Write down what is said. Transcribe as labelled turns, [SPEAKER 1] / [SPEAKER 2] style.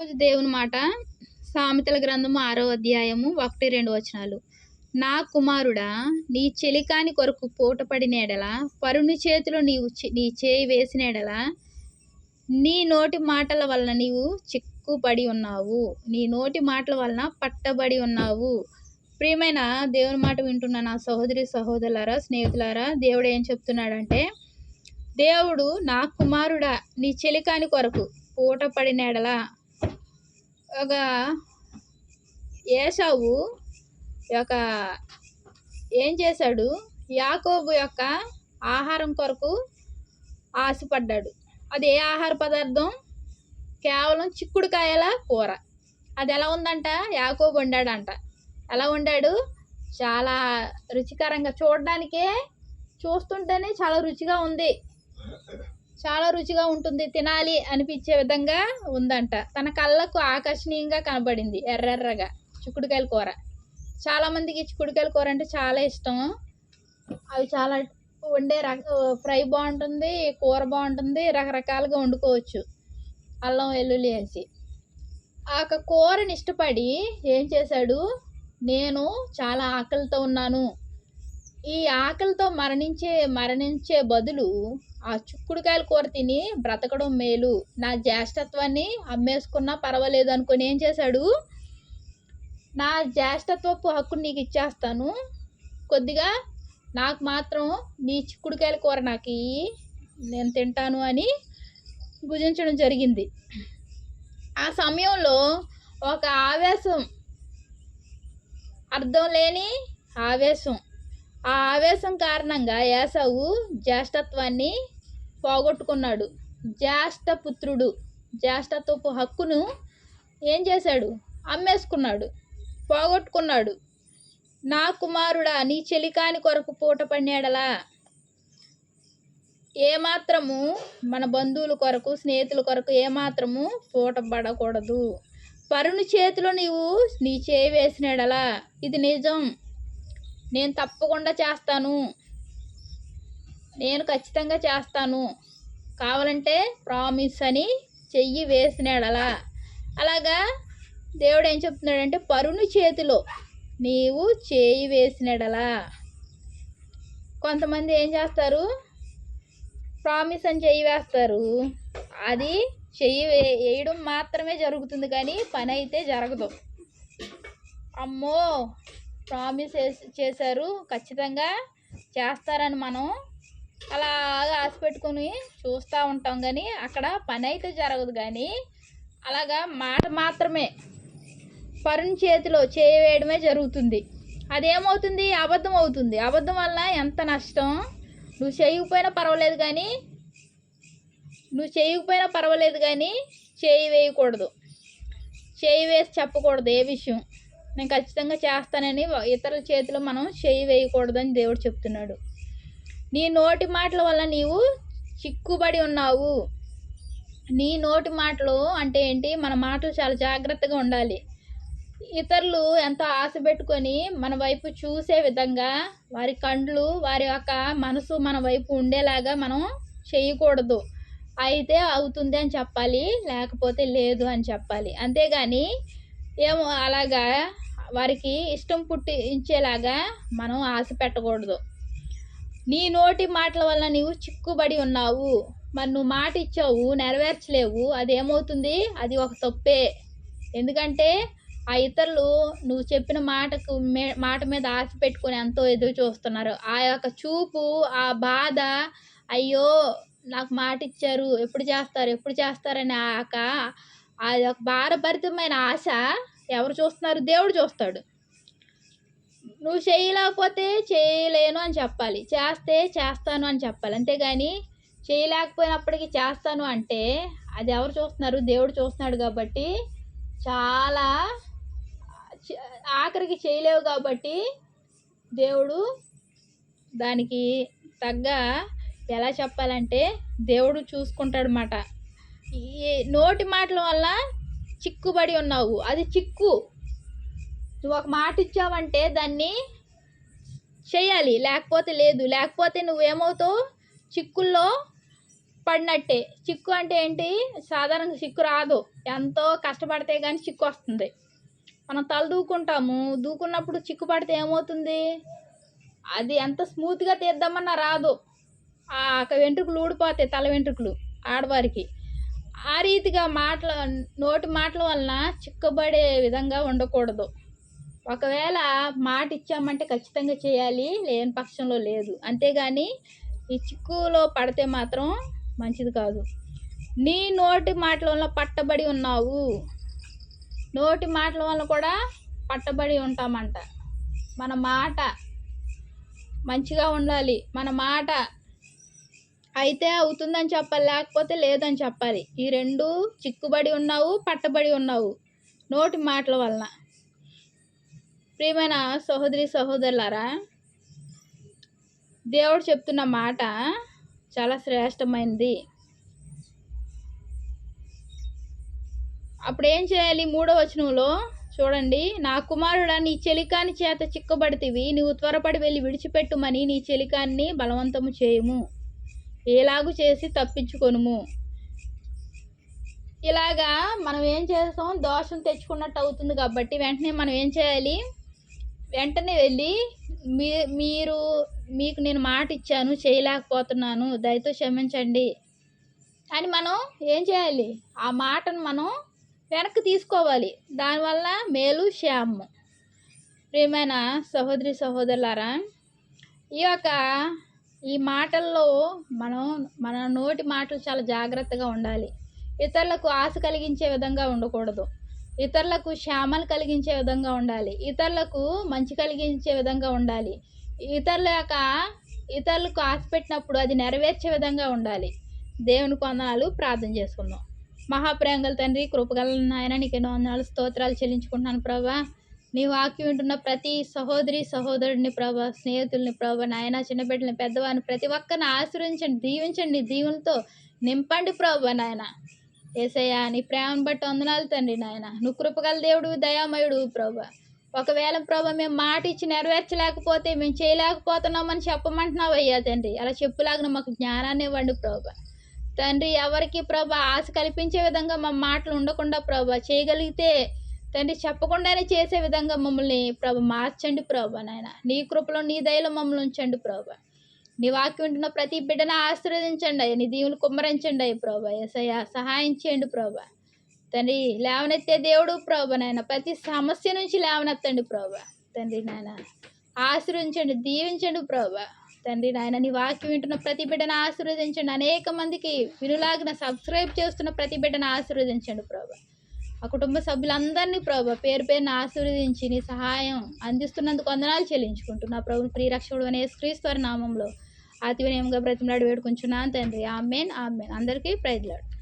[SPEAKER 1] రోజు దేవుని మాట సామెతల గ్రంథము ఆరో అధ్యాయము ఒకటి రెండు వచనాలు. నా కుమారుడా నీ చెలికాని కొరకు పూటపడినేడల పరుని చేతిలో నీవు నీ చేయి వేసిన ఎడల నీ నోటి మాటల వలన నీవు చిక్కుపడి ఉన్నావు. నీ నోటి మాటల వలన పట్టబడి ఉన్నావు. ప్రియమైన దేవుని మాట వింటున్న నా సహోదరి సహోదరులారా స్నేహితులారా దేవుడు ఏం చెప్తున్నాడంటే దేవుడు నా కుమారుడా నీ చెలికాని కొరకు పూట పడిన ఒక ఏసావు యొక్క ఏం చేశాడు? యాకోబు యొక్క ఆహారం కొరకు ఆశపడ్డాడు. అది ఏ ఆహార పదార్థం? కేవలం చిక్కుడుకాయల కూర. అది ఎలా ఉందంట? యాకోబు వండాడంట. ఎలా వండాడు? చాలా రుచికరంగా. చూడడానికే చూస్తుంటేనే చాలా రుచిగా ఉంది. చాలా రుచిగా ఉంటుంది తినాలి అనిపించే విధంగా ఉందంట. తన కళ్ళకు ఆకర్షణీయంగా కనబడింది ఎర్రెర్రగా. చిక్కుడుకాయల కూర. చాలామందికి చిక్కుడుకాయల కూర అంటే చాలా ఇష్టం. అవి చాలా వండే రక ఫ్రై బాగుంటుంది కూర బాగుంటుంది రకరకాలుగా వండుకోవచ్చు. అల్లం వెల్లుల్లి వేసి. ఆ యొక్క కూరని ఇష్టపడి ఏం చేశాడు? నేను చాలా ఆకలితో ఉన్నాను. ఈ ఆకలితో మరణించే మరణించే బదులు ఆ చిక్కుడుకాయల కూర తిని బ్రతకడం మేలు. నా జ్యేష్ఠత్వాన్ని అమ్మేసుకున్నా పర్వాలేదు అనుకుని ఏం చేశాడు? నా జ్యేష్ఠత్వపు హక్కును నీకు ఇచ్చేస్తాను. కొద్దిగా నాకు మాత్రం నీ చిక్కుడుకాయల కూర నాకు నేను తింటాను అని భుజించడం జరిగింది. ఆ సమయంలో ఒక ఆవేశం అర్థం లేని ఆవేశం ఆ ఆవేశం కారణంగా యేసవు జ్యేష్ఠత్వాన్ని పోగొట్టుకున్నాడు. జ్యేష్ఠపుత్రుడు జ్యేష్ఠత్వపు హక్కును ఏం చేశాడు? అమ్మేసుకున్నాడు పోగొట్టుకున్నాడు. నా కుమారుడా నీ చెలికాని కొరకు పూట పడినాడలా ఏమాత్రము మన బంధువుల కొరకు స్నేహితుల కొరకు ఏమాత్రము పూట పడకూడదు. పరుని చేతిలో నీవు నీ చేయి వేసినాడలా? ఇది నిజం. నేను తప్పకుండా చేస్తాను. నేను ఖచ్చితంగా చేస్తాను. కావాలంటే ప్రామిస్ అని చెయ్యి వేసినాడలా అలాగా దేవుడు ఏం చెప్తున్నాడంటే పరుని చేతిలో నీవు చేయి వేసినాడలా కొంతమంది ఏం చేస్తారు? ప్రామిస్ అని చెయ్యి వేస్తారు. అది చెయ్యి వే వేయడం మాత్రమే జరుగుతుంది కానీ పని అయితే జరగదు. అమ్మో! ప్రామిస్ చేశారు. ఖచ్చితంగా చేస్తారని మనం అలాగా ఆశ పెట్టుకుని చూస్తూ ఉంటాం కానీ అక్కడ పని అయితే జరగదు కానీ అలాగా మాట మాత్రమే పరుని చేతిలో చేయవేయడమే జరుగుతుంది. అదేమవుతుంది? అబద్ధం అవుతుంది. అబద్ధం వల్ల ఎంత నష్టం? నువ్వు చేయకపోయినా పర్వాలేదు కానీ నువ్వు చేయకపోయినా పర్వాలేదు కానీ చేయి వేయకూడదు. చేయి వేసి చెప్పకూడదు ఏ విషయం. నేను ఖచ్చితంగా చేస్తానని ఇతరుల చేతిలో మనం చేయి వేయకూడదని దేవుడు చెప్తున్నాడు. నీ నోటి మాటల వల్ల నీవు చిక్కుబడి ఉన్నావు. నీ నోటి మాటలు అంటే ఏంటి? మన మాటలు చాలా జాగ్రత్తగా ఉండాలి. ఇతరులు ఎంతో ఆశ పెట్టుకొని మన వైపు చూసే విధంగా వారి కండ్లు వారి యొక్క మనసు మన వైపు ఉండేలాగా మనం చేయకూడదు. అయితే అవుతుంది అని చెప్పాలి లేకపోతే లేదు అని చెప్పాలి. అంతేగాని ఏమో అలాగా వారికి ఇష్టం పుట్టించేలాగా మనం ఆశ పెట్టకూడదు. నీ నోటి మాటల వల్ల నీవు చిక్కుబడి ఉన్నావు. మరి నువ్వు మాట ఇచ్చావు నెరవేర్చలేవు. అది ఏమవుతుంది? అది ఒక తప్పే. ఎందుకంటే ఆ ఇతరులు నువ్వు చెప్పిన మాటకు మే మాట మీద ఆశ పెట్టుకొని ఎంతో ఎదురు చూస్తున్నారు. ఆ యొక్క చూపు ఆ బాధ అయ్యో నాకు మాట ఇచ్చారు ఎప్పుడు చేస్తారు ఎప్పుడు చేస్తారని ఆ యొక్క ఆ యొక్క భారభరితమైన ఆశ ఎవరు చూస్తున్నారు? దేవుడు చూస్తాడు. నువ్వు చేయలేకపోతే చేయలేను అని చెప్పాలి. చేస్తే చేస్తాను అని చెప్పాలి. అంతేగాని చేయలేకపోయినప్పటికీ చేస్తాను అంటే అది ఎవరు చూస్తున్నారు? దేవుడు చూస్తున్నాడు కాబట్టి చాలా ఆఖరికి చేయలేవు కాబట్టి దేవుడు దానికి తగ్గ ఎలా చెప్పాలంటే దేవుడు చూసుకుంటాడనమాట ఈ నోటి మాటల వల్ల చిక్కుబడి ఉన్నావు. అది చిక్కు. నువ్వు ఒక మాట ఇచ్చావంటే దాన్ని చేయాలి. లేకపోతే లేదు. లేకపోతే నువ్వేమవుతావు చిక్కుల్లో పడినట్టే. చిక్కు అంటే ఏంటి? సాధారణంగా చిక్కు రాదు. ఎంతో కష్టపడితే కానీ చిక్కు వస్తుంది. మనం తల దూకుంటాము. దూకున్నప్పుడు చిక్కు పడితే ఏమవుతుంది? అది ఎంత స్మూత్గా తీద్దామన్నా రాదు. ఆ వెంట్రుకలు ఊడిపోతాయి తల వెంట్రుకలు ఆడవారికి. ఆ రీతిగా మాటల నోటి మాటల వలన చిక్కబడే విధంగా ఉండకూడదు. ఒకవేళ మాట ఇచ్చామంటే ఖచ్చితంగా చేయాలి లేని పక్షంలో లేదు. అంతేగాని ఈ చిక్కులో పడితే మాత్రం మంచిది కాదు. నీ నోటి మాటల వల్ల పట్టబడి ఉన్నావు. నోటి మాటల వల్ల కూడా పట్టబడి ఉంటామంట. మన మాట మంచిగా ఉండాలి. మన మాట అయితే అవుతుందని చెప్పాలి లేకపోతే లేదని చెప్పాలి. ఈ రెండు చిక్కుబడి ఉన్నావు పట్టబడి ఉన్నావు. నోటి మాటల వలన. ప్రియమైన సహోదరి సహోదరులారా దేవుడు చెప్తున్న మాట చాలా శ్రేష్టమైనది అప్పుడు ఏం చేయాలి? మూడో వచనంలో చూడండి నా కుమారుడా నీ చెలికాని చేత చిక్కబడితివి నువ్వు త్వరపడి వెళ్ళి విడిచిపెట్టుమని నీ చెలికాన్ని బలవంతము చేయము. ఎలాగు చేసి తప్పించుకొనుము. ఇలాగా మనం ఏం చేస్తాం? దోషం తెచ్చుకున్నట్టు అవుతుంది కాబట్టి వెంటనే మనం ఏం చేయాలి? వెంటనే వెళ్ళి మీ మీరు మీకు నేను మాట ఇచ్చాను చేయలేకపోతున్నాను దయతో క్షమించండి అని మనం ఏం చేయాలి? ఆ మాటను మనం వెనక్కి తీసుకోవాలి. దానివల్ల మేలు శ్యాము. ప్రియమైన సహోదరి సహోదరులారా ఈ యొక్క ఈ మాటల్లో మనం మన నోటి మాటలు చాలా జాగ్రత్తగా ఉండాలి. ఇతరులకు ఆశ కలిగించే విధంగా ఉండకూడదు. ఇతరులకు శ్యామలు కలిగించే విధంగా ఉండాలి. ఇతరులకు మంచి కలిగించే విధంగా ఉండాలి. ఇతరుల యొక్క ఇతరులకు ఆశ పెట్టినప్పుడు అది నెరవేర్చే విధంగా ఉండాలి. దేవుని కొందనాలు ప్రార్థన చేసుకుందాం. మహాప్రేంగల తండ్రి కృపగల నాయన నీకు ఎన్నో వందనాలు స్తోత్రాలు చెల్లించుకుంటున్నాను ప్రభా. నీ వాక్యం వింటున్న ప్రతి సహోదరి సహోదరుడిని ప్రభా స్నేహితుల్ని ప్రభా నాయన చిన్నబిడ్డని పెద్దవారిని ప్రతి ఒక్కరిని ఆశ్రయించండి దీవించండి దీవులతో నింపండి ప్రభా నాయన. ఏసయ్యా నీ ప్రేమను బట్టి వందనాలు తండ్రి నాయన. నువ్వు కృపగల దేవుడు దయామయుడు ప్రభా. ఒకవేళ ప్రభా మేము మాట ఇచ్చి నెరవేర్చలేకపోతే మేము చేయలేకపోతున్నామని చెప్పమంటున్నావు అయ్యా తండ్రి. అలా చెప్పులాగిన మాకు జ్ఞానాన్ని ఇవ్వండి ప్రభా. తండ్రి ఎవరికి ప్రభా ఆశ కల్పించే విధంగా మా మాటలు ఉండకుండా ప్రభా చేయగలిగితే తండ్రి చెప్పకుండానే చేసే విధంగా మమ్మల్ని ప్రభు మార్చండి ప్రభా నాయన. నీ కృపలో నీ దయలో మమ్మల్ని ఉంచండి ప్రభా. నీ వాక్యం ఉంటున్న ప్రతి బిడ్డను ఆశీర్వదించండి అయ్యా. నీ దీవులు కుమ్మరించండి అయ్యి ప్రభా. ఎసయ్య సహాయం చేయండి ప్రభా. తండ్రి లేవనెత్తే దేవుడు ప్రభా నాయన. ప్రతి సమస్య నుంచి లేవనెత్తండి ప్రభా. తండ్రి నాయన ఆశీర్వదించండి దీవించండి ప్రభా. తండ్రి నాయన నీ వాక్యం వింటున్న ప్రతి బిడ్డను ఆశీర్వదించండి. అనేక మందికి వినులాగిన సబ్స్క్రైబ్ చేస్తున్న ప్రతి బిడ్డను ఆశీర్వదించండి ప్రభా. ఆ కుటుంబ సభ్యులందరినీ ప్రభు పేరు పేరున ఆశీర్వదించి నీ సహాయం అందిస్తున్నందుకు వందనాలు చెల్లించుకుంటున్నా. ప్రభు ప్రియరక్షకుడు అనే క్రీస్తు నామంలో అతి వినయంగా బ్రతిమలాడి వేడుకుంటున్నాను తండ్రి. Amen amen. అందరికీ ప్రైజ్లాడు